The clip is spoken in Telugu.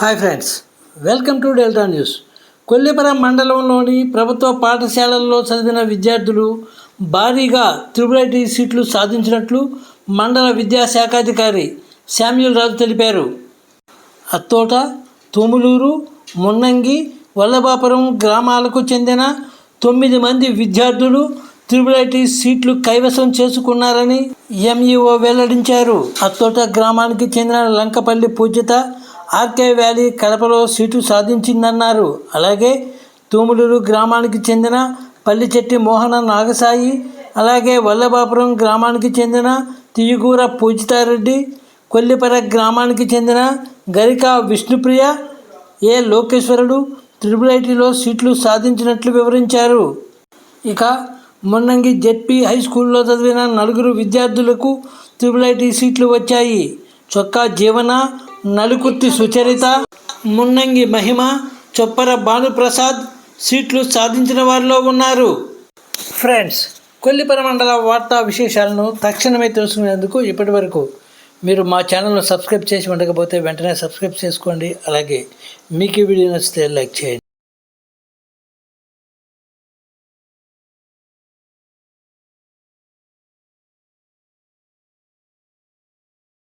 Hi friends welcome to Delta news. Kollipuram మండలంలోని ప్రభుత్వ పాఠశాలల్లో చదివిన విద్యార్థులు భారీగా త్రిబుల్ సీట్లు సాధించినట్లు మండల విద్యాశాఖాధికారి శామ్యుల్ రాజు తెలిపారు. అత్తోట తుములూరు మున్నంగి వల్లభాపురం గ్రామాలకు చెందిన తొమ్మిది మంది విద్యార్థులు త్రిబుల్ సీట్లు కైవసం చేసుకున్నారని ఎంఈఓ వెల్లడించారు. అత్తోట గ్రామానికి చెందిన లంకపల్లి పూజిత ఆర్కే వ్యాలీ కడపలో సీటు సాధించిందన్నారు. అలాగే తూములూరు గ్రామానికి చెందిన పల్లిచెట్టి మోహన నాగసాయి అలాగే వల్లభాపురం గ్రామానికి చెందిన తియ్యగూర పూజితారెడ్డి కొల్లిపర గ్రామానికి చెందిన గరికా విష్ణుప్రియ ఏ లోకేశ్వరుడు త్రిబుల్ ఐటీలో సీట్లు సాధించినట్లు వివరించారు. ఇక మున్నంగి జెడ్పీ హై స్కూల్లో చదివిన నలుగురు విద్యార్థులకు త్రిబుల్ ఐటీ సీట్లు వచ్చాయి. చొక్కా జీవన నలుకుర్తి సుచరిత మున్నంగి మహిమ చొప్పర భానుప్రసాద్ సీట్లు సాధించిన వారిలో ఉన్నారు. ఫ్రెండ్స్ కొల్లిపర మండల వార్తా విశేషాలను తక్షణమే తెలుసుకునేందుకు ఇప్పటి వరకు మీరు మా ఛానల్ను సబ్స్క్రైబ్ చేసి ఉండకపోతే వెంటనే సబ్స్క్రైబ్ చేసుకోండి. అలాగే మీకు ఈ వీడియో నచ్చితే లైక్ చేయండి.